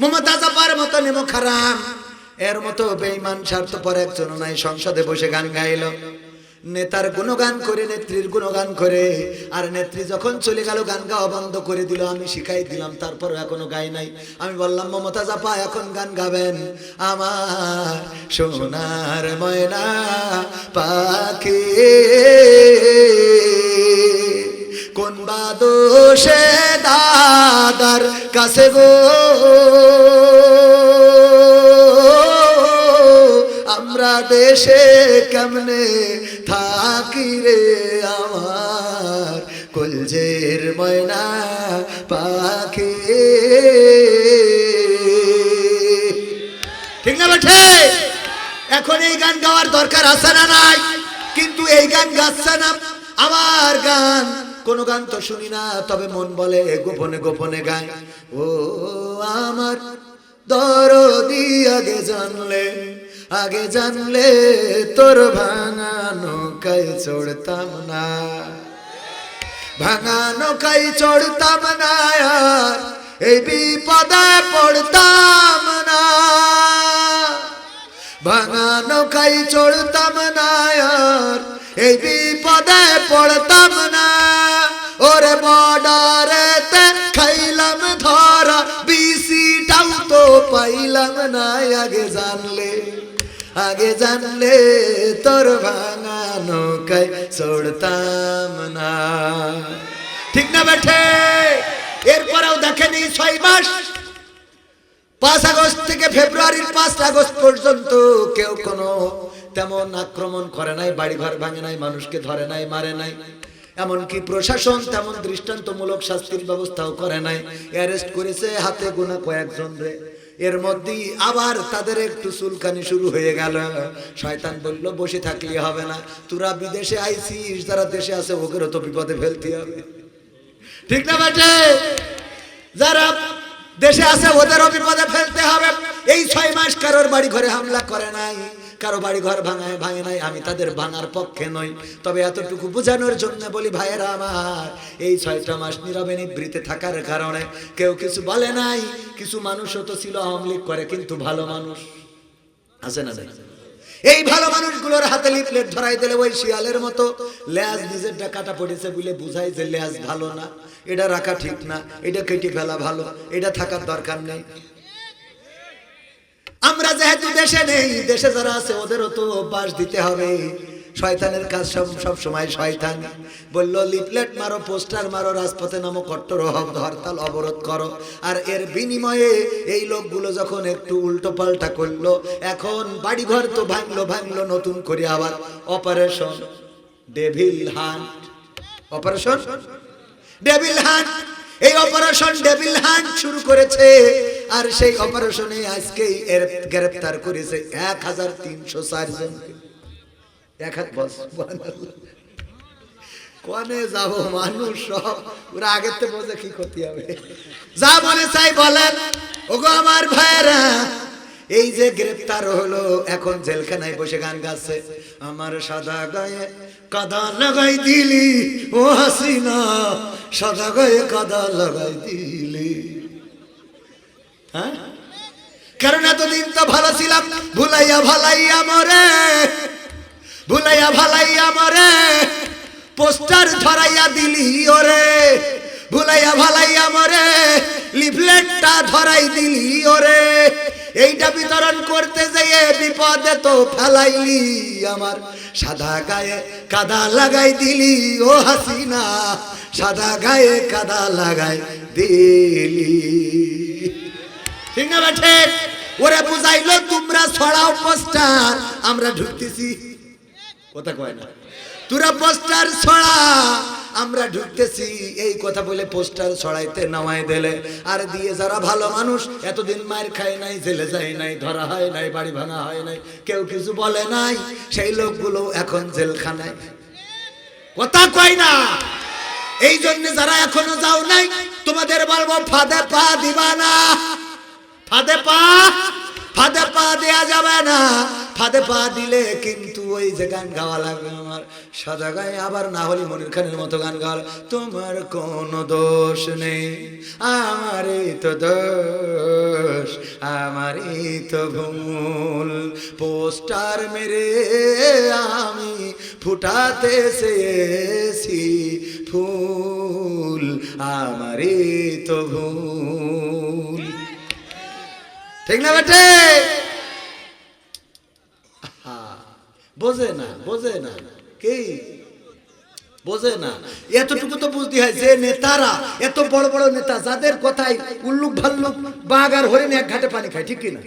মমতাজ আপার মতো নেমো খারাম এর মতো বেঈমান, স্বার্থপর একজন নাই, সংসদে বসে গান গাইল। নেতার গুণগান করে, নেত্রীর গুণগান করে, আর নেত্রী যখন চলে গেল, গান গাওয়া বন্ধ করে দিল, আমি শিখাই দিলাম তারপর এখনও গাই নাই। আমি বললাম মমতা জাপা এখন গান গাবেন। আমার সোনার ময়না পাখি। কোন বাদোষে দাদার কাছে গো? আমরা দেশে কেমনে থাকি রে আমার? কলজের ময়না পাখি। ঠিক না বেঠে এখন এই গান গাওয়ার দরকার আছে না নাই? কিন্তু এই গান গাচ্ছে না, আমার গান কোন গান তো শুনি না, তবে মন বলে গোপনে গোপনে গায় ও আমার দরদি, আগে জানলে আগে জানলে তোর ভাঙানো কাই চড়তাম না। ভাঙানো কাই চড়তাম না আর এই বিপদে পড়তাম না। ভাঙানো কাই চড়তাম না আর এই বিপদে পড়তাম না। ওরে বর্ডারেতে খাইলাম ধরা বিসিটাও তো পাইলাম না, আগে জানলে আগে জানলে তোর ভাঙানো কাই চড়তাম না। ঠিক না বেঠে? এরপরেও দেখেনি ছয় মাস। পাঁচ আগস্ট থেকে ফেব্রুয়ারির পাঁচ আগস্ট পর্যন্ত কেউ কোনো তেমন আক্রমণ করে নাই বাড়ি বাড়িঘর ভাঙে নাই, মানুষকে ধরে নাই, মারে নাই। এমনকি প্রশাসন তেমন দৃষ্টান্তমূলক শাস্তির ব্যবস্থাও করে নাই। অ্যারেস্ট করেছে, হাতে গোনা কয়েকজন রে। এর মধ্যেই আবার তাদের একটু চুলকানি শুরু হয়ে গেল। শয়তান বলল, বসে থাকলে হবে না। তোরা বিদেশে আইসিস, যারা দেশে আছে ওকেরও তো বিপদে ফেলতে হবে। ঠিক না বেটে? যারা দেশে আছে ওদেরও বিপদে ফেলতে হবে। এই ছয় মাস কারোর বাড়ি ঘরে হামলা করে নাই। কারও বাড়ি ঘর ভাঙায়, ভাঙে নাই, আমি তাদের ভাঙার পক্ষে নই। তবে এতটুকু বোঝানোর জন্য বলি, ভাইয়েরা আমার, এই ছয়টা মাস নীরবে নিবৃতে থাকার কারণে কেউ কিছু বলে নাই, কিছু মানুষও তো ছিল আওয়ামী লীগ করে, কিন্তু ভালো মানুষ। আছে না এই ভালো মানুষগুলোর হাতে লিফলেট ধরাই দিলে ওই শিয়ালের মতো, লেজ নিজেরটা কাটা পড়েছে বলে বুঝাই যে লেজ ভালো না, এটা রাখা ঠিক না, এটা কেটে ফেলা ভালো, এটা থাকার দরকার নেই। আমরা যেহেতু দেশে নেই, দেশে যারা আছে ওদেরও তো অভ্যাস দিতে হবে। শয়তানের কাজ সব সব সময় শয়তান। বলল, লিফলেট মারো, পোস্টার মারো, রাজপথে নামো, কট্টর হব- হরতাল অবরোধ করো। আর এর বিনিময়ে এই লোকগুলো যখন একটু উল্টো পাল্টা করল, এখন বাড়িঘর তো ভাঙলো ভাঙলো নতুন করে আবার। Operation Devil Hunt. Operation? Devil Hunt. এই অপারেশন ডেভিল হান্ট শুরু করেছে, আর সেই অপারেশনে আজকেই গ্রেফতার করেছে এক হাজার তিনশো চার জনকে। এক কনে যাব মানুষ সব? ওরা আগের থেকে বোঝে কি করতে হবে। যা মনে চাই বলেন ওগো আমার ভাইয়েরা, এই যে গ্রেপ্তার হলো, এখন জেলখানায় বসে গান গাচ্ছে। আমার সাদা গায়ে কাদা লাগাই দিলি, ও হাসিনা, সাদা গায়ে কাদা লাগাই দিলি। হ্যাঁ? কারণ এতদিন তো ভালো ছিলাম, ভুলাইয়া ভালাইয়া মরে, ভুলাইয়া ভালাইয়া মরে, পোস্টার ধরাইয়া দিলি ওরে, ভুলাইয়া ভালাইয়া মরে, লিফলেটটা ধরাই দিলি ওরে। এইটা বিতরণ করতে যেয়ে বিপদে তো ফেলাইলি আমার। সাদা গায়ে কাদা লাগাই দিলি, ও হাসিনা। সাদা গায়ে কাদা লাগাই দিলি। ঠিক না ওরে বুঝাইলো, তোমরা ছড়াও পোস্টার, আমরা ঢুকতেছি। কথা কয় না। তোরা পোস্টার ছড়া। আমরা ঢুকতেছি, এই কথা বলে পোস্টার ছড়াইতে নামাই দিলে। আর দিয়ে যারা ভালো মানুষ, এতদিন মায়ের খায় নাই, জেলে যায় নাই, ধরা হয় নাই, বাড়ি ভাঙা হয় নাই, কেউ কিছু বলে নাই, সেই লোকগুলো এখন জেলখানায়। কথা কয় না। এই জন্য যারা এখনও যাও নাই, তোমাদের বলব, ফাঁদে পা দিবা না। ফাঁদে পা ফাঁদে পা দেয়া যাবে না। ফাঁদে পা দিলে কিন্তু ওই যে গান গাওয়া লাগবে আমার। সাদা গায়ে আবার না হলে মনির খানের মতো গান গাওয়া তোমার কোনো দোষ নেই, আমারই তো দোষ, আমারই তো ভুল। পোস্টার মেরে আমি ফুটাতে চেয়েছি ফুল, আমারই তো ভুল। ঠিক না বেটে বোঝে না বোঝে না। কি? বোঝে না। এতটুকু তো বুঝতে হয়, যে নেতারা, এত বড় বড় নেতা, যাদের কথাই উল্লুক ভাল্লুক, বাঘ আর হরিণ এক ঘাটে পানি খায়, ঠিক কিনা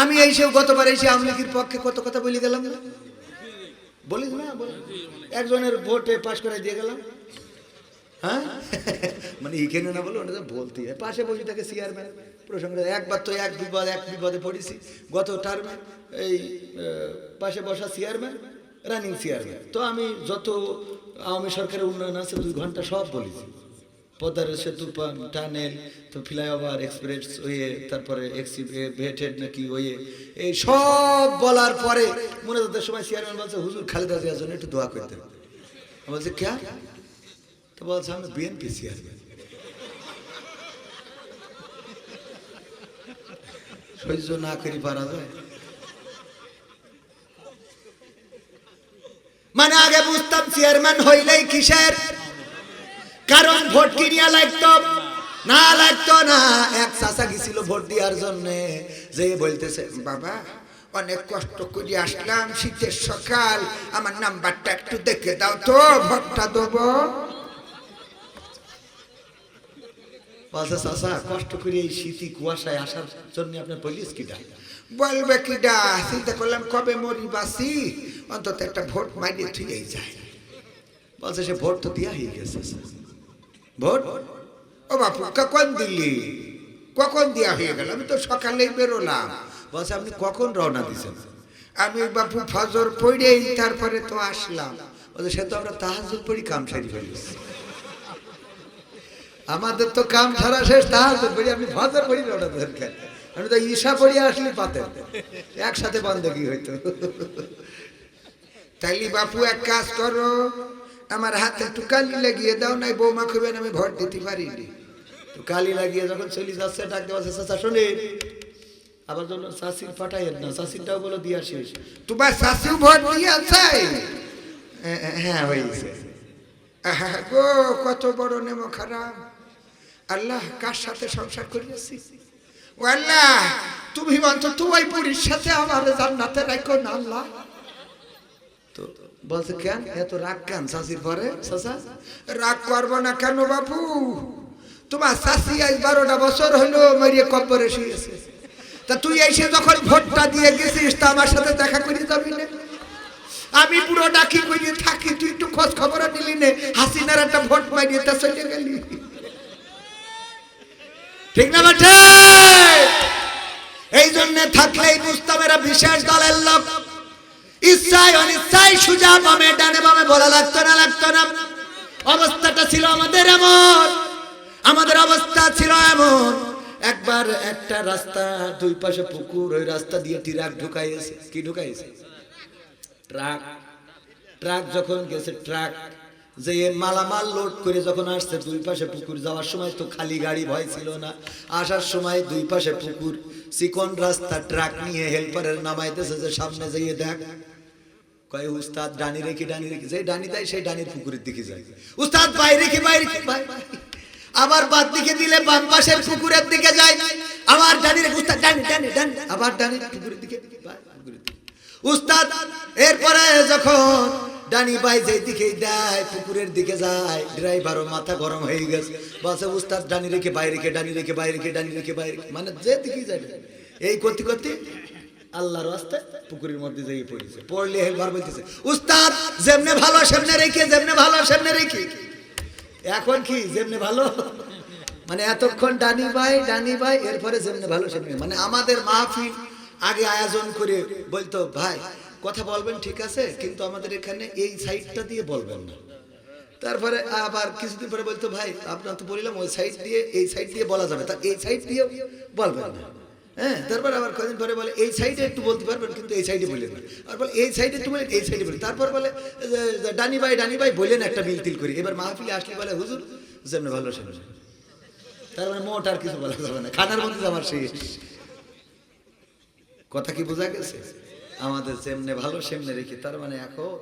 আমি এই সে গতবার এসে আওয়ামী লীগের পক্ষে কত কথা বলে গেলাম না? বলিস না একজনের ভোটে পাশ করে দিয়ে গেলাম। হ্যাঁ? মানে এখানে না বলে ওটা বলতে পাশে বসে থাকে চেয়ারম্যান প্রসঙ্গে একবার তো এক বিপদ এক বিপদে পড়েছি। গত টার্মে এই পাশে বসা চেয়ারম্যান রানিং চেয়ারম্যান তো আমি যত আওয়ামী সরকারের উন্নয়ন আছে, দুই ঘণ্টা সব বলেছি। পদ্মার সেতু টানেল তো ফ্লাইওভার এক্সপ্রেস ওয়ে তারপরে এক্সিভেটেড নাকি ওয়ে এই সব বলার পরে মনে তাদের সময় চেয়ারম্যান বলছে, হুজুর খালেদা জিয়ার জন্য একটু দোয়া করতে বলছি ক্যা তো বলছে, আমি বিএনপি চেয়ারম্যান সহ্য না করি পারা যায়। মানে আগে বুঝতাম চেয়ারম্যান হইলেই কিসের? কারণ ভোট কিনিয়া লাগতো, না লাগতো না, এক চাষা গেছিল ভোট দেওয়ার জন্য। যে বলতেছে, বাবা, অনেক কষ্ট করে আসলাম, শীতের সকাল, আমার নাম্বারটা একটু দেখে দাও তো, ভোটটা দেবো। বলছে চাষা কষ্ট করে এই শীতি কুয়াশায় আসার জন্য আপনার পুলিশ কিটা বলবে কিডা চিন্তা করলাম কবে মরি বাসি অন্তত একটা ভোট মাইনে থুয়েই যায়। বলছে সে ভোট তো দিয়া হয়ে গেছে ভোট? ও বাপু, কখন দিলি? কখন দেয়া হয়ে গেল? আমি তো সকালেই বেরোলাম। বলছে, আপনি কখন রওনা দিছেন? আমি বাপু ফজর পড়েই তারপরে তো আসলাম। বলছে, সে তো আমরা তাহাজুল পড়ি কাম সারি ফেলেছি। আমাদের তো কাম সারা শেষ তাহাজুল পড়ি আমি ফজর রওনা দরকার আমি তো ঈশা পড়ি আসলে পাতেন একসাথে বন্ধকি হইতো। তাইলি বাপু, এক কাজ করো, আমার হাতে একটু কালি লাগিয়ে দাও, নাই বৌমা খুবেন আমি ভোট দিতে পারিনি। তো কালি লাগিয়ে যখন চলে যাচ্ছে, ডাক দেওয়া চাচা শোনে আবার জন্য শাশির পাঠাইয়েন না শাশিরটাও বলো দিয়া শেষ। তোমার শাশিও ভোট দিয়েছে? হ্যাঁ হয়েছে। গো, কত বড় নেমো খারাপ। আল্লাহ কার সাথে সংসার করিয়েছি? ও আল্লাহ, তুমি অন্তত ওই বুড়ির সাথে আমার জান্নাতে রাখো না, আল্লাহ? তো বলছে, কেন? এত রাগ কেন শাশির পরে শাশা রাগ করব না কেন বাপু? তোমার শাশি আজ বারোটা বছর হলো মরিয়ে কব্বরে শুয়েছে। তা তুই এসে যখন ভোটটা দিয়ে গেছিস, তা আমার সাথে দেখা করে যাবি না? আমি পুরো ডাকি করে থাকি? তুই একটু খোঁজ খবর নিলি নে। হাসিনার একটা ভোট মারিয়ে তা চলে গেলি। ঠিক না বাঠে এই জন্য থাকলেই বুঝতাম এরা বিশেষ দলের লোক। ইচ্ছায় অনিচ্ছায় সুজা বামে, ডানে বামে, বলা লাগতো না লাগতো না। অবস্থাটা ছিল আমাদের এমন। আমাদের অবস্থা ছিল এমন। একবার একটা রাস্তা, দুই পাশে পুকুর, ওই রাস্তা দিয়ে ট্রাক ঢুকাইছে কি ঢুকাইছে ট্রাক। ট্রাক যখন গেছে, ট্রাক যে মালামাল লোড করে যখন আসছে, দুই পাশে পুকুর, যাওয়ার সময় তো খালি গাড়ি ভয় ছিল না। আসার সময় দুই পাশে পুকুর, চিকন রাস্তা, ট্রাক নিয়ে হেল্পারের নামাইতেছে যে, সামনে যাইয়ে দেখ। উস্তাদ, ডানি রেখে ডানি রেখে। যে ডানি সেই ডানির পুকুরের দিকে যায়। উস্তাদ বাইরে বাইরে। আবার বাদ দিকে দিলে বাম পাশের পুকুরের দিকে যায়। আবার ডানি রেখে উস্তাদ, ডানি ডানি ডানি। আবার পুকুরের দিকে। উস্তাদ, এরপরে যখন ডানি বাই যেই দিকে দেয়, পুকুরের দিকে যায়। ড্রাইভারও মাথা গরম হয়ে গেছে। বলছে, উস্তাদ, ডানি রেখে বাইরে রেখে, ডানি রেখে বাইরে রেখে, ডানি রেখে বাইরে। মানে যে দিকে যায়। এই করতে করতে আল্লাহর রাস্তে পুকুরের মধ্যে যাই পড়েছে। পড়লে হেলবার বলতেছে, উস্তাদ, যেমনে ভালো সেমনে রেখে, যেমনে ভালো সেমনে রেখে। এখন কি, যেমনে ভালো? মানে এতক্ষণ ডানি ভাই ডানি ভাই, এরপরে যেমনে ভালো সেমনে। মানে আমাদের মাহফিল আগে আয়োজন করে বলতো, ভাই কথা বলবেন, ঠিক আছে, কিন্তু আমাদের এখানে এই সাইডটা দিয়ে বলবেন না। তারপরে আবার কিছুদিন পরে বলতো, ভাই, আপনার তো বললাম ওই সাইড দিয়ে, এই সাইড দিয়ে বলা যাবে। তা এই সাইড দিয়ে বলবেন না। হ্যাঁ তারপর আবার কদিন পরে বলে, এই সাইডে একটু বলতে পারবেন, কিন্তু এই সাইডে বলেন না। আর বলে, এই সাইডে একটু এই সাইডে বলেন তারপর বলে ডানি ভাই ডানি ভাই বলেন একটা মিল তিল করি। এবার মাহফিলে আসলে বলে, হুজুর, যেমন ভালো সেমন। তার মানে মোট আর কিছু বলা যাবে না। খানার মধ্যে আমার শেষ। কথা কি বোঝা গেছে? আমাদের যেমনে ভালো সেমনে রেখে তার মানে এখন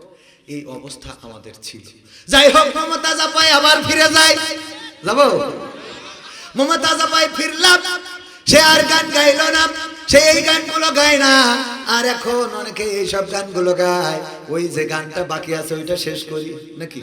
এই অবস্থা আমাদের ছিল। যাই হোক মমতা জাপাই আবার ফিরে যায়। যাব? মমতা জাপাই ফিরলাম সে আর গান গাইল না সে এই গানগুলো গায় না। আর এখন অনেকে এইসব গানগুলো গায়। ওই যে গানটা বাকি আছে ওইটা শেষ করি নাকি?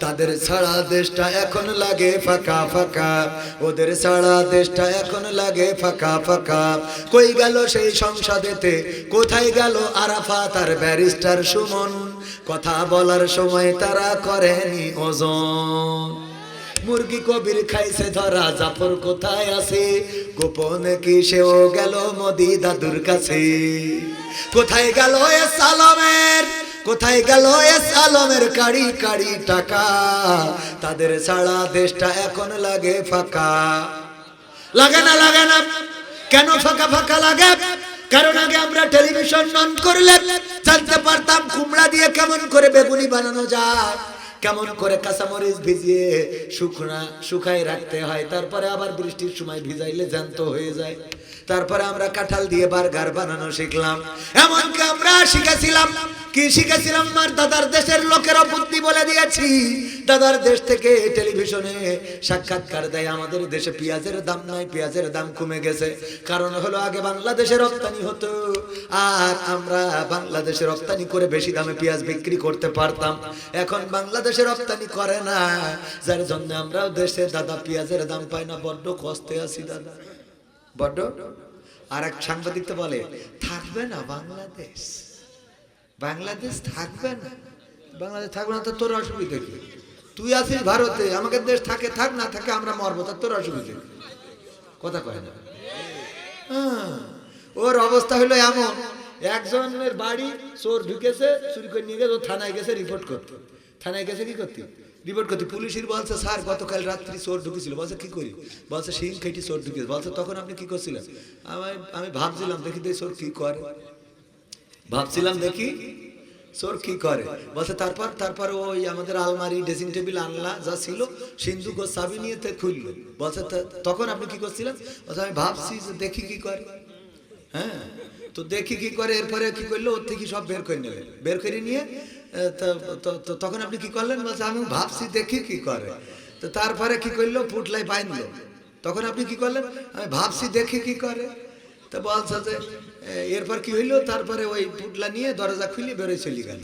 তাদের ছাড়া দেশটা এখন লাগে ফাঁকা ফাঁকা। ওদের ছাড়া দেশটা এখন লাগে ফাঁকা ফাঁকা। কই গেল সেই সংসদেতে? কোথায় গেল আরাফা তার ব্যারিস্টার সুমন? কথা বলার সময় তারা করেনি ওজন। মুরগি কবির খাইছে ধরা, জাফর কোথায় আছে? গোপনে কি সেও গেল মোদি দাদুর কাছে? কোথায় গেল এ সালমের কোথায় গেল এস আলমের কাড়ি কাড়ি টাকা? তাদের ছাড়া দেশটা এখন লাগে ফাঁকা। লাগে না লাগে না। কেন ফাঁকা ফাঁকা লাগে? কারণ আগে আমরা টেলিভিশন অন করলে জানতে পারতাম কুমড়া দিয়ে কেমন করে বেগুনি বানানো যায়। কেমন করে কাঁচামরিচ ভিজিয়ে শুকনা শুকাই রাখতে হয়, তারপরে আবার বৃষ্টির সময় ভিজাইলে জ্যান্ত হয়ে যায়। তারপরে আমরা কাঁঠাল দিয়ে বার্গার বানানো শিখলাম। এমনকি আমরা শিখেছিলাম, কি শিখেছিলাম আমার দাদার দেশের লোকেরা বুদ্ধি বলে দিয়েছি। দাদার দেশ থেকে টেলিভিশনে সাক্ষাৎকার দেয়, আমাদের দেশে পেঁয়াজের দাম নাই, পেঁয়াজের দাম কমে গেছে। কারণ হলো আগে বাংলাদেশে রপ্তানি হতো, আর আমরা বাংলাদেশে রপ্তানি করে বেশি দামে পেঁয়াজ বিক্রি করতে পারতাম। এখন বাংলাদেশে রপ্তানি করে না। যার জন্য আমরাও দেশে দাদা পেঁয়াজের দাম পাই না বড্ড কষ্টে আছি দাদা। বড্ড? আর এক সাংবাদিক তো বলে থাকবে না বাংলাদেশ। বাংলাদেশ থাকবে না। বাংলাদেশ থাকবে না তো তোর অসুবিধা কি? তুই আছিস ভারতে আমাকে দেশ থাকে থাক না থাকে আমরা মরবো তা তোর অসুবিধা? কথা কয় না। হ্যাঁ, ওর অবস্থা হলো এমন একজনের বাড়ি চোর ঢুকেছে চুরি করে নিয়ে গেছে ও থানায় গেছে রিপোর্ট করতে। থানায় গেছে কি করতে? রিপোর্ট করতে। পুলিশের বলছে, স্যার, গতকাল রাত্রি চোর ঢুকেছিল। বলছে, কি করি? বলছে সিং খেটি চোর ঢুকেছে। বলছে, তখন আপনি কি করছিলেন? আমি আমি ভাবছিলাম, দেখি দেখি চোর কি করে? ভাবছিলাম, দেখি চোর কি করে? বলছে, তারপর তারপর ওই আমাদের আলমারি ড্রেসিং টেবিল আনলা, যা ছিল, সিন্ধু গো চাবি নিয়ে তে খুললো। বলছে তখন আপনি কি করছিলেন? বলছে, আমি ভাবছি যে দেখি কি করে। হ্যাঁ? তো দেখি কি করে, এরপরে কি করল, ওর থেকে সব বের করে নিলেন। বের করে নিয়ে তখন আপনি কি করলেন? বলছে, আমি ভাবছি দেখি কি করে। তো তারপরে কি করল? পুটলাই বাইনলো। তখন আপনি কি করলেন? আমি ভাবছি দেখি কি করে। তো বলছে যে এরপর কি হইল? তারপরে ওই পুটলা নিয়ে দরজা খুলে বেরোয় চলে গেল।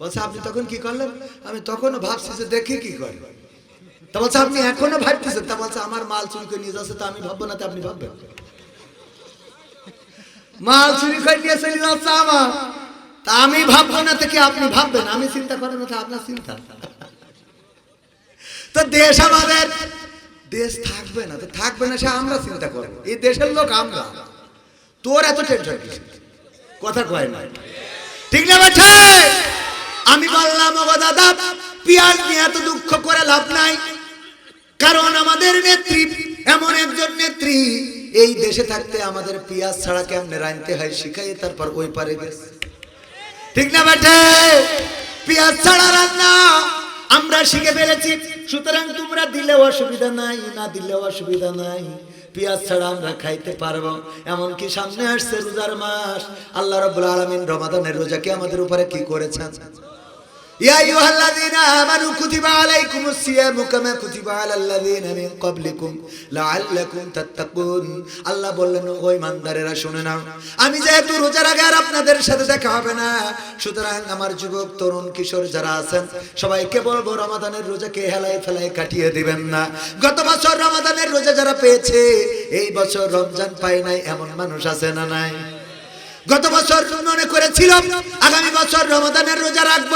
বলছে, আপনি তখন কি করলেন? আমি তখনও ভাবছি যে দেখি কি করে। তা বলছে, আপনি এখনও ভাবতেছেন? তা বলছে, আমার মাল চুরি করে নিয়ে যাচ্ছে, তা আমি ভাববো না, তা আপনি ভাববেন? মাল চুরি করে নিয়ে চলে যাচ্ছে আমার। তা আমি ভাববো না থেকে আপনি ভাববেন? আমি চিন্তা করেন না আপনার চিন্তা। তো দেশ আমাদের, দেশ থাকবে না, তো থাকবে না সে আমরা চিন্তা করব। এই দেশের লোক আমরা। তোর এত টেনশন? কথা কয় না। ঠিক না বাছা আমি বললাম ও দাদা, পিয়াজ নিয়ে এত দুঃখ করে লাভ নাই। কারণ আমাদের নেত্রী, এমন একজন নেত্রী এই দেশে থাকতে আমাদের পিয়াজ ছাড়া কেমনে রাঁধতে হয় শিখাই, তারপর ওই পারে গেছে। ঠিক না বেটে পেঁয়াজ ছাড়া রান্না আমরা শিখে ফেলেছি, সুতরাং তোমরা দিলে অসুবিধা নাই, না দিলে অসুবিধা নাই। পেঁয়াজ ছাড়া আমরা খাইতে পারব, এমনকি সামনে আসছে রোজার মাস। আল্লাহ রাব্বুল আলামিন রমাদানের রোজাকে আমাদের উপরে কি করেছেন? يا أيها الذين آمنوا كتب عليكم الصيام كما كتب على الذين من قبلكم لعلكم تتقون আল্লাহ বললেন ও ইমানদারেরা শুনে নাও আমি যেহেতু রোজার আগে আর আপনাদের সাথে দেখা হবে না সুতরাং আমার যুবক তরুণ কিশোর যারা আছেন সবাইকে বলবো রমাদানের রোজাকে হেলায় ফেলায় কাটিয়ে দিবেন না গত বছর রমাদানের রোজা যারা পেয়েছে এই বছর রমজান পায় নাই এমন মানুষ আছে না নাই গত বছর মনে করেছিলাম, আগামী বছর রমাদানের রোজা রাখব,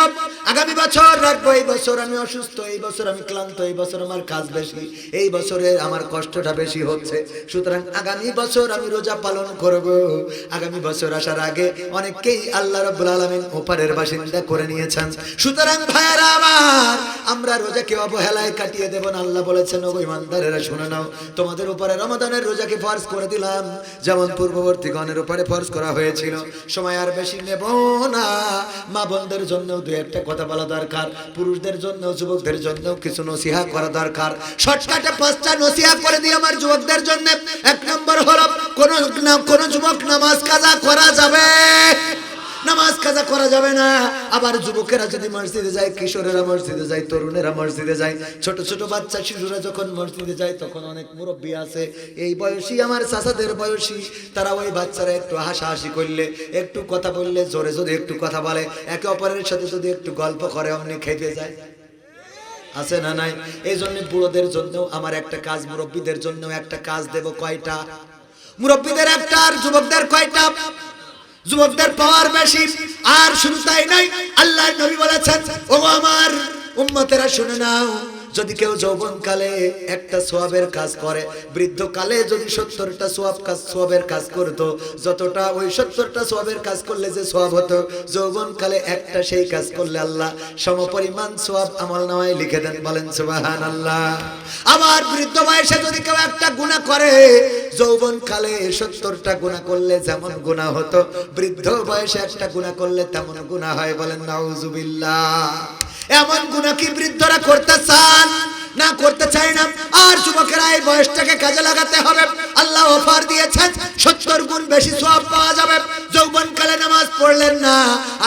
আগামী বছর রাখব, এই বছর আমি অসুস্থ, এই বছর আমি ক্লান্ত, এই বছর আমার কাজ বেশি, এই বছরে আমার কষ্টটা বেশি হচ্ছে। সুতরাং আগামী বছর আমি রোজা পালন করব। আগামী বছর আসার আগে অনেককেই আল্লাহ রাব্বুল আলামিন ওপারের বাসিন্দা করে নিয়েছেন। সুতরাং ভাইয়ারা আমার, আমরা রোজাকে অবহেলায় কাটিয়ে দেব না, আল্লাহ বলেছেন ও ইমানদারেরা, শুনে নাও, তোমাদের উপরে রমাদানের রোজাকে ফরজ করে দিলাম। যেমন পূর্ববর্তী গণের উপরে ফরজ করা হয়েছিল সময় আর বেশি নেব না। মা বোনদের জন্য দু একটা কথা বলা দরকার। পুরুষদের জন্য, যুবকদের জন্য কিছু নসিহা করা দরকার। শর্টকাটে পাঁচটা নসিহা করে দিই আমার যুবকদের জন্য। এক নম্বর হলো, কোন কোন যুবক নামাজ কাজা করা যাবে। নামাজ কাজা করা যাবে না। আবার যুবকেরা যদি মসজিদে যায়, কিশোরেরা মসজিদে যায়, তরুণেরা মসজিদে যায়, ছোট ছোট বাচ্চা, শিশুরা যখন মসজিদে যায়, তখন অনেক মুরব্বী আছে। এই বয়সী আমার চাচাদের বয়সী, তারা ওই বাচ্চারা একটু হাসাহাসি করলে, একটু কথা বললে, জোরে জোরে একটু কথা বলে, একে অপরের সাথে যদি একটু গল্প করে, অমনি খেপে যায়। আছে না নাই? এই জন্য বুড়োদের জন্য আমার একটা কাজ, মুরব্বীদের জন্য একটা কাজ দেব কয়টা? মুরব্বীদের একটা আর যুবকদের কয়টা? যুবকদের পাওয়ার বেশি আর শুধু তাই নাই। আল্লাহ নবী বলেছেন ও আমার, উম্মতেরা শুনে নাও। যদি কেউ যৌবন কালে একটা সোয়াবের কাজ করে বৃদ্ধ কালে যদি সত্তরটা সোয়াব কাজ, সোয়াবের কাজ করতো, যতটা ওই সত্তরটা সোয়াবের কাজ করলে যে সোয়াব হতো যৌবন কালে একটা সেই কাজ করলে আল্লাহ সমপরিমাণ সোয়াব আমল নামায় লিখে দেন, বলেন সুবাহান আল্লাহ আবার বৃদ্ধ বয়সে যদি কেউ একটা গুণা করে যৌবন কালে সত্তরটা গুণা করলে যেমন গুণা হতো, বৃদ্ধ বয়সে একটা গুণা করলে তেমন গুণা হয়, বলেন নাউজুবিল্লাহ। এমন গুণা কি বৃদ্ধরা করতে চান না করতে চাই না। আর যুবকেরা এই বয়সটাকে কাজে লাগাতে হবে। আল্লাহ অফার দিয়েছেন, সত্তর গুণ বেশি সব পাওয়া যাবে। যৌবন কালে নামাজ পড়লেন না,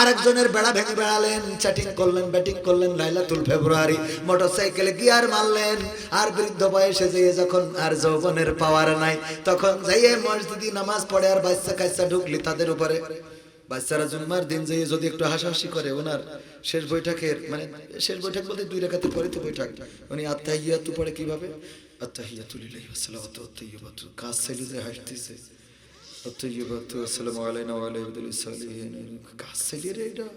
আরেকজনের বেড়া ভেঙে বেড়ালেন চ্যাটিং করলেন ব্যাটিং করলেন লাইলাতুল ফেব্রুয়ারি মোটরসাইকেলে গিয়ার মারলেন। আর বৃদ্ধ বয়সে যেয়ে যখন আর যৌবনের পাওয়ার নাই, তখন যাইয়ে মসজিদি নামাজ পড়ে আর বাচ্চা কাচ্চা ঢুকলি তাদের উপরে। বাচ্চারা জন্মার দিন যেয়ে যদি একটু হাসাহাসি করে, ওনার শেষ বৈঠকের মানে শেষ বৈঠক বলতে দুই রেখাতে পরে তো বৈঠক। উনি আত্মাহিয়াতু পড়ে কীভাবে? আত্তাহিয়াতু লিল্লাহি ওয়া সালাওয়াতু ওয়া তাইয়্যিবাতু। কাজ ছেলে যে হাসতেছে। আত্তাহিয়াতু আসসালামু আলাইনা ওয়া আলা ইবাদিস সালিহিন। কাজ ছেলে রে এটা।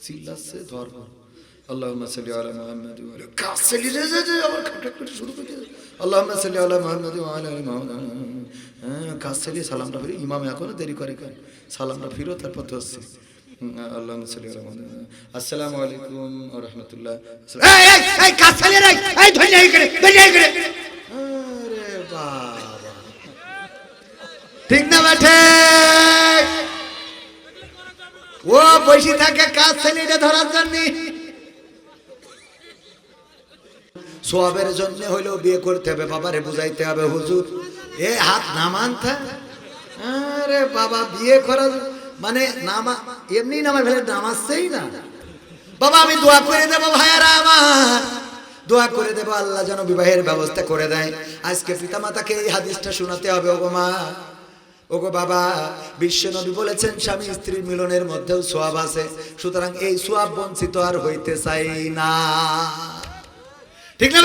চিল্লাচ্ছে, ধর্ম। আল্লাহুম্মা সাল্লি আলা মুহাম্মাদ ওয়া আলা কাজ ছেলে যে যে আবার খাটা করে শুরু করে দিয়েছে সাল্লি আলা মুহাম্মাদ আলা আলি হ্যাঁ সালামটা ইমাম দেরি করে ফিরো তারপর তো আল্লাহ কাজ করে করে বাবা ঠিক না বেঠে ও বসে থাকে কাজ ছেলেটা ধরার জন্য সোয়াবের জন্য হইলেও বিয়ে করতে হবে, বাবারে বুঝাইতে হবে, হুজুর। এ হাত নামান থা আরে বাবা, বিয়ে করার মানে নামা এমনি নামা ফেলে নামাচ্ছেই না। বাবা, আমি দোয়া করে দেবো ভাইয়ারা আমার। দোয়া করে দেবো, আল্লাহ যেন বিবাহের ব্যবস্থা করে দেয়। আজকে পিতামাতাকে এই হাদিসটা শোনাতে হবে, ওগো মা। ওগো বাবা বিশ্ব নবী বলেছেন, স্বামী স্ত্রীর মিলনের মধ্যেও সোয়াব আছে। সুতরাং এই সোয়াব বঞ্চিত আর হইতে চাই না। ঠিক না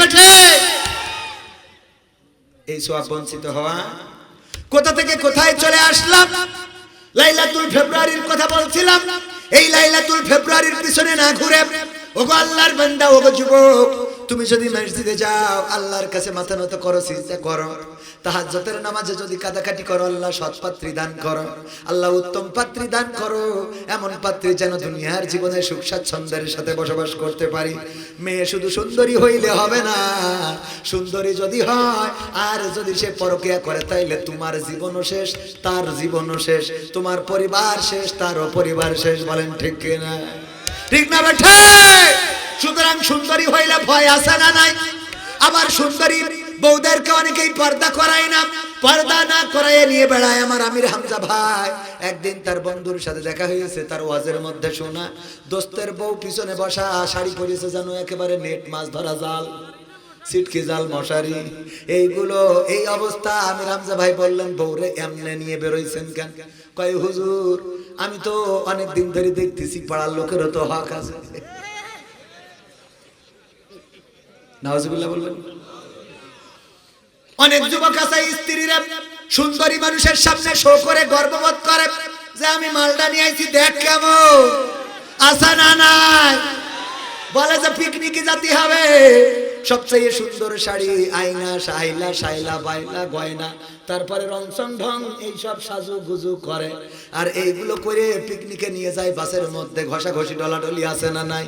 এই সব বঞ্চিত হওয়া। কোথা থেকে কোথায় চলে আসলাম? লাইলাতুল ফেব্রুয়ারির কথা বলছিলাম। এই লাইলাতুল ফেব্রুয়ারির পিছনে না ঘুরে, ওগো আল্লাহর বান্দা, ওগো যুবক, তুমি যদি মসজিদে যাও, আল্লাহর কাছে মাথা নত করো, সিজদা করো। তাহাজ্জুদের নামাজে যদি কাদাকাটি করো, আল্লাহ সৎ পাত্রী দান করো। আল্লাহ উত্তম পাত্রী দান করো। এমন পাত্রী যেন দুনিয়ার জীবনে সুখ স্বাচ্ছন্দ্যের সাথে বসবাস করতে পারি। মেয়ে শুধু সুন্দরী হইলে হবে না। সুন্দরী যদি হয়, আর যদি সে পরকিয়া করে, তাইলে তোমার জীবনও শেষ, তার জীবনও শেষ। তোমার পরিবার শেষ তারও পরিবার শেষ, বলেন ঠিক কিনা? ঠিক না বেঠে? সুতরাং সুন্দরী হইলে ভয় আসে না নাই? আবার সুন্দরী বউদেরকে অনেকেই পর্দা করায় না, পর্দা না করাইয়ে নিয়ে বেড়ায় আমার আমির হামজা ভাই। একদিন তার বন্ধুর সাথে দেখা হয়েছে, তার ওয়াজের মধ্যে শোনা, দোস্তের বউ পিছনে বসা, শাড়ি পরিয়েছে যেন একেবারে নেট মাছ ধরা জাল সিটকি জাল মশারি। এইগুলো, এই অবস্থা আমির হামজা ভাই বললেন, বউরে এমনে নিয়ে বেরোইছেন কেন? কয়, হুজুর, আমি তো অনেক দিন ধরে দেখতেছি, পাড়ার লোকেরও তো হক আছে। নাওজুবিল্লাহ বললেন অনেক যুবক আছে, স্ত্রীরা সুন্দরী মানুষের সামনে শো করে গর্ববোধ করে যে আমি মালটা নিয়ে আইছি, দেখ কেমন। আসা না নাই? বলে যে পিকনিকে জাতি হবে। সবচেয়ে সুন্দর শাড়ি, আয়না সাইলা সাইলা বাইলা গয়না, তারপরে রংসং ঢং এইসব সাজু গুজু করে। আর এইগুলো করে পিকনিকে নিয়ে যায়, বাসের মধ্যে ঘষা ঘষি ডলাডলি আছে না নাই?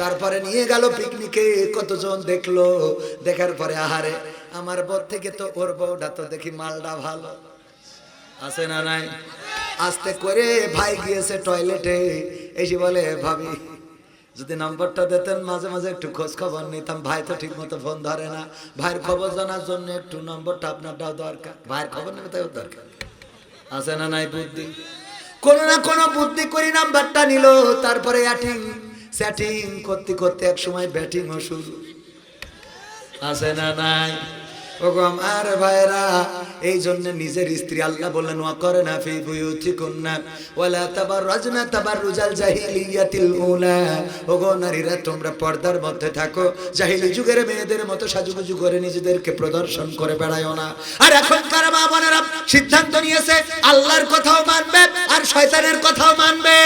তারপরে নিয়ে গেল পিকনিকে কতজন দেখল, দেখার পরে আহারে আমার বর থেকে তো ওর বউটা তো দেখি মালটা ভালো। আছে না নাই? আস্তে করে ভাই গিয়েছে টয়লেটে এসে বলে, ভাবি, যদি নাম্বারটা দিতেন, মাঝে মাঝে একটু খোঁজ খবর নিতাম। ভাই তো ঠিক মতো ফোন ধরে না। ভাইয়ের খবর জানার জন্য একটু নম্বরটা আপনারটাও দরকার। ভাইয়ের খবর নেবে তাও দরকার। আছে না নাই বুদ্ধি? কোনো না কোনো বুদ্ধি করি নাম্বারটা নিল। তারপরে অ্যাটিং স্যাটিং করতে করতে এক সময় ব্যাটিংও শুরু। আছে না নাই? আমার ভাইরা এই জন্য নিজের স্ত্রী আল্লাহ বললেন, ওয়া করে না ফি বুয়ুতিকুন্না ওয়ালা তাবাররাজনা তাবাররুজাল জাহিলিয়াতিল উলা। ওগো নারীরা, তোমরা পর্দার মধ্যে থাকো, জাহিলি যুগের মেয়েদের মতো সাজুগুজু করে নিজেদেরকে প্রদর্শন করে বেড়ায়ও না। আর এখনকার মা বোনেরা সিদ্ধান্ত নিয়েছে, আল্লাহর কথাও মানবে আর শয়তানের কথাও মানবে।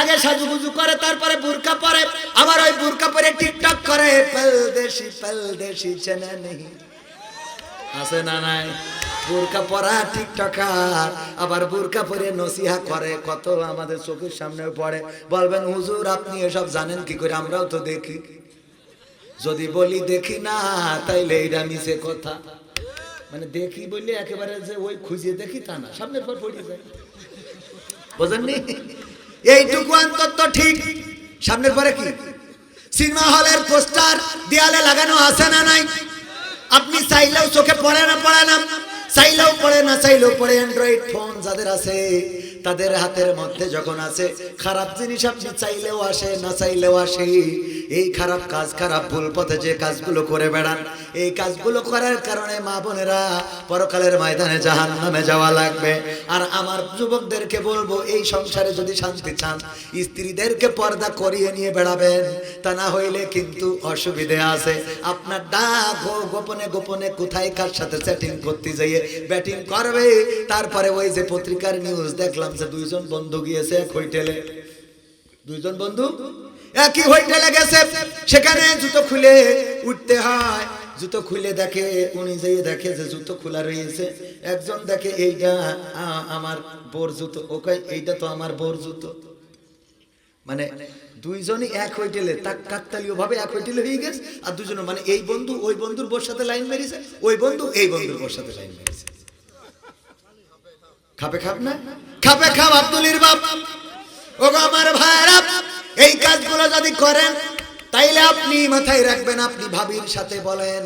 আগে সাজুগুজু করে, তারপরে বুরকা পরে, আবার ওই বুরকা পরে টিকটক করে। পলদেশি পলদেশি চেনা নেই আছে না নাই? বুরকা পরা টিকটকার, আবার বুরকা পরে নসিহা করে, কত আমাদের চোখের সামনে পড়ে। বলবেন, হুজুর, আপনি এসব জানেন কি করে? আমরাও তো দেখি। যদি বলি, দেখি না, তাইলে এইটা মিশে কথা। মানে দেখি বললে একেবারে যে ওই খুঁজে দেখি তা না, সামনের পর পড়ে যায়। বোঝেননি? এইটুকু অন্তত ঠিক। সামনের পরে কি? সিনেমা হলের পোস্টার দেয়ালে লাগানো আছে না নাই? আপনি চাইলেও চোখে পড়ে না পড়ে না। চাইলেও পড়ে, না চাইলেও পড়ে অ্যান্ড্রয়েড ফোন যাদের আছে, তাদের হাতের মধ্যে যখন আছে, খারাপ জিনিস আপনি চাইলেও আসে, না চাইলেও আসে, এই খারাপ কাজ, খারাপ ভুল পথে যে কাজগুলো করে বেড়ান, এই কাজগুলো করার কারণে মা বোনেরা পরকালের ময়দানে জাহান নামে যাওয়া লাগবে। আর আমার যুবকদেরকে বলব, এই সংসারে যদি শান্তি চান, স্ত্রীদেরকে পর্দা করিয়ে নিয়ে বেড়াবেন, তা না হইলে কিন্তু অসুবিধে আছে। আপনার ডাক গোপনে গোপনে কোথায় কার সাথে সেটিং করতে যাইয়ে ব্যাটিং করবে। তারপরে ওই যে পত্রিকার নিউজ দেখলাম যে দুইজন বন্ধু গিয়েছে এক হোটেলে দুইজন বন্ধু? একই হোটেলে গেছে। সেখানে জুতো খুলে উঠতে হয়। জুতো খুলে দেখে, উনি যেয়ে দেখে যে জুতো খোলা রয়েছে। একজন দেখে, এইটা আমার বোর জুতো। ওকে, এইটা তো আমার বোর জুতো। মানে দুইজনই এক হোটেলে তাক, কাকতালীয় ভাবে এক হোটেলে হয়ে গেছে। আর দুজন মানে এই বন্ধু, ওই বন্ধুর বোর সাথে লাইন মেরেছে। ওই বন্ধু, এই বন্ধুর বোর সাথে লাইন মেরেছে। খাপে খাপ না? খাপে খাপ আব্দুলির বাপ। ওগো আমার ভাইরা এই কাজগুলো যদি করেন, তাইলে আপনি মাথায় রাখবেন, আপনি ভাবির সাথে বলেন,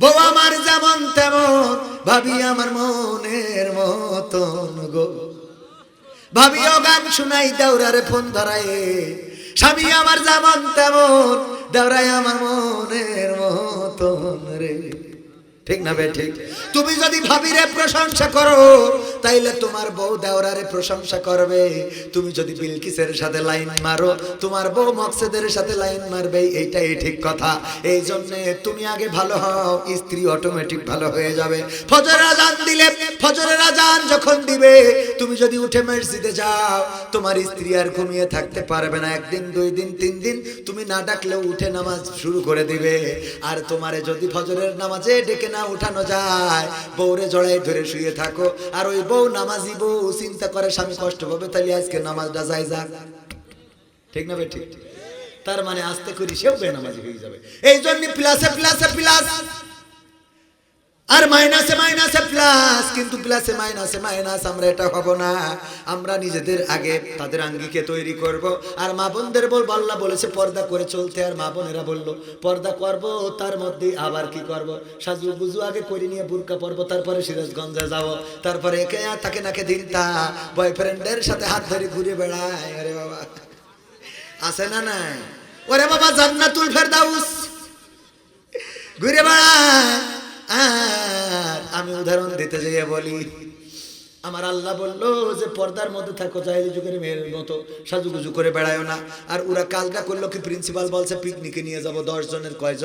বউ আমার যেমন তেমন, ভাবি আমার মনের মতন গো। ভাবিও গান শুনাই, দেওরারে ফোন ধরায়, স্বামী আমার যেমন তেমন, দেওরাই আমার মনের মতন রে। ঠিক না বে ঠিক? তুমি যদি ভাবিরে প্রশংসা করো তাইলে তোমার বউ দেওরারে প্রশংসা করবে। তুমি যদি বিলকিসের সাথে লাইন মারো তোমার বউ মকসেদের সাথে লাইন মারবে এইটাই ঠিক কথা। এই জন্য তুমি আগে ভালো হও স্ত্রী অটোমেটিক ভালো হয়ে যাবে। ফজর আজান দিলে ফজরের আজান যখন দিবে তুমি যদি উঠে মসজিদে যাও তোমার স্ত্রী আর ঘুমিয়ে থাকতে পারবে না। একদিন দুই দিন তিন দিন তুমি না ডাকলেও উঠে নামাজ শুরু করে দিবে। আর তোমারে যদি ফজরের নামাজে ডেকে না উঠানো যায়। বউরে জড়াই ধরে শুয়ে থাকো। আর ওই বউ নামাজি বউ চিন্তা করে স্বামী কষ্ট হবে তাহলে আজকে নামাজটা যাই যাক। ঠিক না ভাই, ঠিক? তার মানে আস্তে করি, সেও বেনামাজি হয়ে যাবে। এই জন্য প্লাসে প্লাসে প্লাস আর মাইনাসে মাইনাসে প্লাস কিন্তু প্লাসে মাইনাসে মাইনাস, আমরা এটা হব না। আমরা নিজেদের আগে তাদের আঙ্গিকে তৈরি করব। আর মা বোনদের বলব, আল্লাহ বলেছে, পর্দা করে চলতে। আর মা বোনেরা বলল, পর্দা করব, তার মধ্যে আবার কি করব? সাজু গুজু আগে করে নিয়ে বুরকা পরব, তারপরে সিরাজগঞ্জে যাব। তারপরে একে তাকে নাকে দিনতা বয়ফ্রেন্ডের সাথে হাত ধরে ঘুরে বেড়ায়। আরে বাবা। আছে না নাই? ওরে বাবা, জান্নাতুল ফেরদাউস। ঘুরে বেড়ায়। আর আমি উদাহরণ দিতে যাইয়া বলি আমার আল্লাহ বলল যে পর্দার মধ্যে থাকো, জাহেলি যুগের মেয়ের মতো সাজুগুজু করে বেড়ায় না। আর ওরা কালকা করল কি প্রিন্সিপাল বলছে পিকনিকে নিয়ে যাব দশ জনের কয়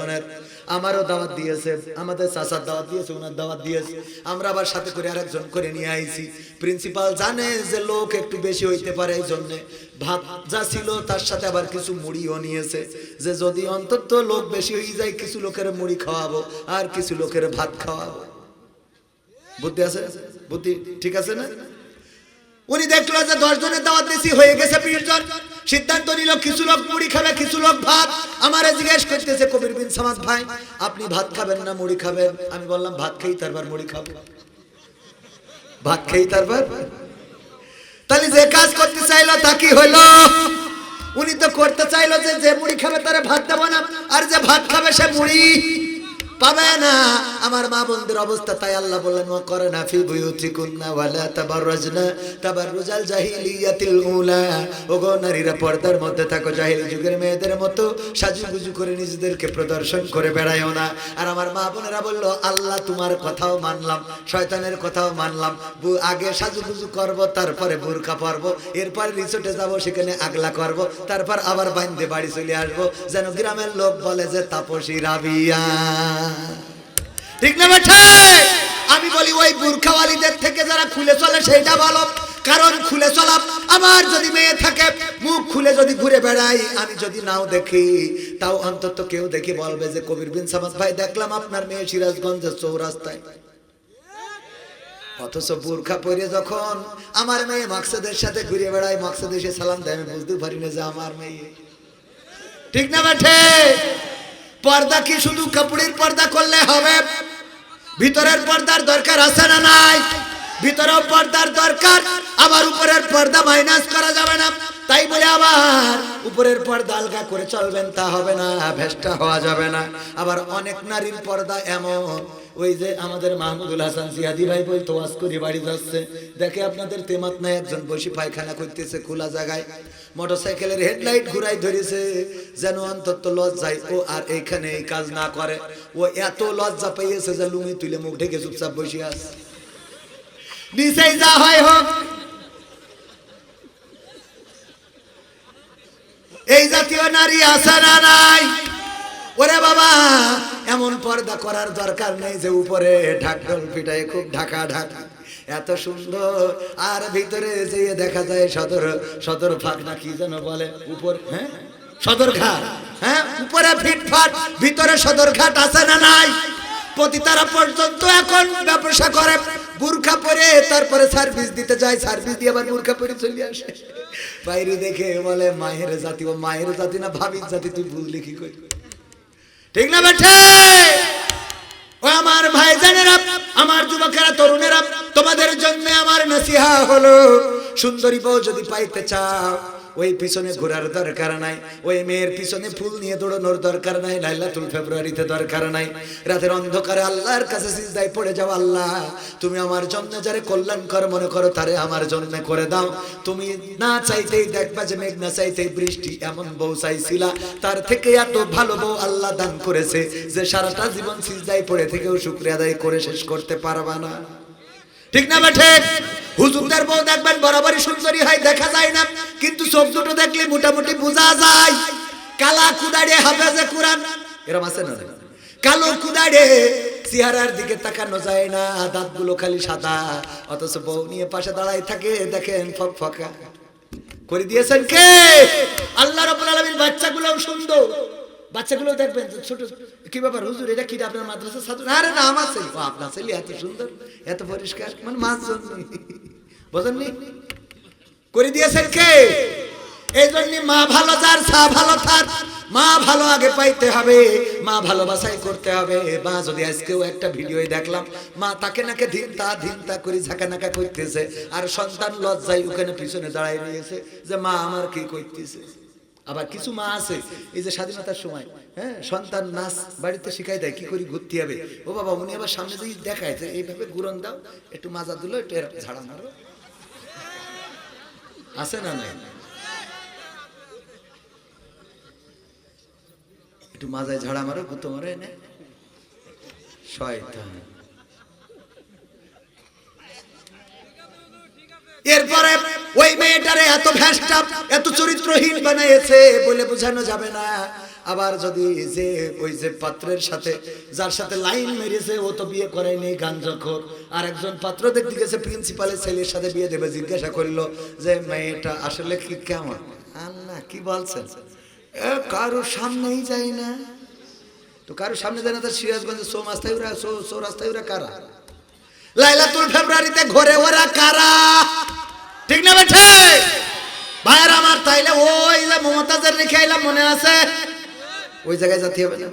আমারও দাওয়াত দিয়েছে, আমাদের চাচার দাওয়াত দিয়েছে ওনার দাওয়াত দিয়েছে। আমরা আবার সাথে করে আরেকজন করে নিয়ে আইছি। প্রিন্সিপাল জানে যে লোক একটু বেশি হইতে পারে এই জন্যে। ভাত যা ছিল তার সাথে আবার কিছু মুড়িও নিয়েছে। যে যদি অন্তত লোক বেশি হয়ে যায়, কিছু লোকের মুড়ি খাওয়াবো, আর কিছু লোকের ভাত খাওয়াবো। বুদ্ধি আছে? বুদ্ধি ঠিক আছে না? উনি দেখল যে দশ জনের দাওয়াত বেশি হয়ে গেছে সিদ্ধান্ত নিল, কিছু লোক মুড়ি খাবে, কিছু লোক ভাত। আমারে জিজ্ঞেস করতেছে, কবির বিন সামাদ ভাই, আপনি ভাত খাবেন না মুড়ি খাবেন? আমি বললাম, ভাত খেয়ে তারপর মুড়ি খাব। ভাত খেয়ে তারপর? তাহলে যে কাজ করতে চাইলো তা কি হইল? উনি তো করতে চাইলো যে যে মুড়ি খাবে তারে ভাত দেবো না। আর যে ভাত খাবে সে মুড়ি। পাবে না। আমার মা বোনদের অবস্থা তাই আল্লাহ বললেন ও করে না ফি বুয়ুতিকুন্না ওয়ালা তাবাররাজনা তাবাররুজাল জাহিলিয়াতিল উলা। ওগো নারীরা পর্দার মধ্যে থাকো, জাহিলি যুগের মেয়েদের মতো সাজুগুজু করে নিজেদেরকে প্রদর্শন করে বেড়ায়ও না। আর আমার মা বোনেরা বলল, আল্লাহ তোমার কথাও মানলাম, শয়তানের কথাও মানলাম। আগে সাজুগুজু করব, তারপরে বোরখা পরবো, এরপর রিসোর্টে যাব, সেখানে আগলা করব, তারপর আবার বাইন্দে বাড়ি চলে আসব। যেন গ্রামের লোক বলে যে, তাপসী রাবিয়া। ঠিক না আমি বলি, ওই বুরখাওয়ালিদের থেকে যারা খুলে চলে, সেইটা ভালো। কারণ খুলে চলা, আমার যদি মেয়ে থাকে, মুখ খুলে যদি ঘুরে বেড়াই, আমি যদি নাও দেখি, তাও অন্তত কেউ দেখি বলবে যে, কবির বিন সামাদ ভাই, দেখলাম আপনার মেয়ে সিরাজগঞ্জের চৌরাস্তায়। অথচ বুরখা পরে যখন আমার মেয়ে মাকসাদের সাথে ঘুরে বেড়ায়, মাকসাদ এসে সালাম দেয়, আমি বুঝতে পারি না যে আমার মেয়ে। ঠিক না বেঠে? পর্দা কি শুধু কাপড়ের পর্দা করলে হবে? ভিতরের পর্দার দরকার আছে না নাই? ভিতরেও পর্দার দরকার, আবার উপরের পর্দা মাইনাস করা যাবে না। তাই বলে আবার উপরের পর্দা আলগা করে চলবেন, তা হবে না, ভেস্টা হওয়া যাবে না। আবার অনেক নারীর পর্দা এমন ওই যে আমাদের মাহমুদুল হাসান জিয়াদি ভাই বলতো ওয়াজ করে বাড়ি যাচ্ছে। দেখে আপনাদের তেমাত নাই, একজন বসে পায়খানা করতেছে খোলা জায়গায়। মোটরসাইকেলের হেডলাইট ঘুরাই ধরেছে, যেন অন্তত লজ্জায় ও আর এইখানে এই কাজ না করে। ও এত লজ্জা পেয়েছে যে লুঙ্গি তুলে মুখ ঢেকে চুপচাপ বসে আছে। নিচেই যা হয় হোক। এই জাতীয় নারী আছে না নাই? ওরে বাবা, এমন পর্দা করার দরকার নেই যে উপরে ঢাকঢোল পিটায় খুব ঢাকা ঢাকা। এত সুন্দর, আর ভিতরে যে দেখা যায় সদর সদর ফাঁক না কি যেন বলে? উপর হ্যাঁ? সদর ঘাট হ্যাঁ? উপরে ফিটফাট, ভিতরে সদর ঘাট আছে না নাই? পতিতারা পর্যন্ত এখন ব্যবসা করে, বুর্খা পরে তারপরে সার্ভিস দিতে যায় সার্ভিস দিয়ে আবার বুর্খা পরে চলে আসে। বাইরে দেখে বলে, মায়ের জাতি, ও মায়ের জাতি না ভাবির জাতি, তুই বুঝলি কি করি ঠিক না বেঠে? ও আমার ভাই জানেরা আমার যুবকেরা, তরুণেরা, তোমাদের জন্য আমার নসিহা হলো, সুন্দরী বউ যদি পাইতে চাও ওই পিছনে ঘোরার দরকার নাই, ওই মেয়ের পিছনে ফুল নিয়ে দৌড়ানোর দরকার নাই, লাইলাতুল ফেব্রুয়ারিতে দরকার নাই। রাতের অন্ধকারে আল্লাহর কাছে সিজদায় পড়ে যাও আল্লাহ, তুমি আমার জন্য যারে কল্যাণ কর মনে করো, তারে আমার জন্য করে দাও। তুমি না চাইতেই দেখবা যে মেঘ, না চাইতেই বৃষ্টি, এমন বউ চাইছিলা। তার থেকে এত ভালো বউ আল্লাহ দান করেছে যে সারাটা জীবন সিজদায় পড়ে থেকেও শুক্রিয়া আদায় করে শেষ করতে পারবা না। ঠিক না বেঠে হুজুরদের বউ দেখবেন বরাবরই সুন্দরী হয়, দেখা যায় না। কিন্তু চোখ দুটো দেখলে মোটামুটি বোঝা যায়। কালা কুদাড়ে হাফেজে কোরআন। এরম আছে না? কালো কুদাড়ে চেহারার দিকে তাকানো যায় না, দাঁতগুলো খালি সাদা। অথচ বউ নিয়ে পাশে দাঁড়ায় থাকে, দেখেন ফক ফকা। করে দিয়েছেন কে? আল্লাহ রাব্বুল আলামিন বাচ্চাগুলোও সুন্দর। বাচ্চাগুলো দেখবেন ছোট ছোট। কি ব্যাপার? হুজুর, এটা কি আপনার মাদ্রাসার ছাত্র আরে না, আমার ছেলে ও, আপনার ছেলে এত সুন্দর, এত পরিষ্কার মানে মাছ বোঝেননি? করে দিয়েছেন কে? এই জন্য মা ভালো তার, সা ভালো তার। মা ভালো আগে পাইতে হবে, মা ভালোবাসাই করতে হবে। মা যদি আজকেও একটা ভিডিও দেখলাম, মা তাকে নাকে ধিনতা ধিনতা করে ঝাঁকানাকা করতেছে। আর সন্তান লজ্জায় ওখানে পিছনে দাঁড়ায় রয়েছে যে, মা আমার কি করতেছে? আবার কিছু মা আছে, এই যে স্বাধীনতার সময় হ্যাঁ সন্তান নাচ বাড়িতে শিখাই দেয়, কি করি ঘুরতে হবে। ও বাবা, উনি আবার সামনে দিয়ে দেখায়, যে এইভাবে ঘুরন দাও, একটু মাজা দিল একটু ঝাড়া মারো। আছে না নাই? একটু মাজায় ঝাড়া মারো, গুতো মারো এনে। শয়তান। এরপরে ওই মেয়েটারে এত ভ্যাসটা, এত চরিত্রহীন বানিয়েছে বলে বোঝানো যাবে না। আবার যদি যে ওই যে পাত্রের সাথে, যার সাথে লাইন মেরেছে, ও তো বিয়ে করায়নি গাঞ্জখোর আর একজন পাত্র দেখতে গেছে, প্রিন্সিপালের ছেলের সাথে বিয়ে দেবে, জিজ্ঞাসা করল যে, মেয়েটা আসলে কি কেমন? আল্লাহ, কি বলছেন? কারোর সামনেই যায় না। তো কারোর সামনে যায় না, তো সিরাজগঞ্জে সো মাস্তাই ওরা সো সো রাস্তায় কারা? লাইলাতুল ফেব্রুয়ারিতে ঘরে ওরা কারা? ঠিক না বেঠে? ভাইয়ের আমার তাইলে ওই যে মমতাজের রেখে আইলাম মনে আছে? ওই জায়গায় যেতে হবে না।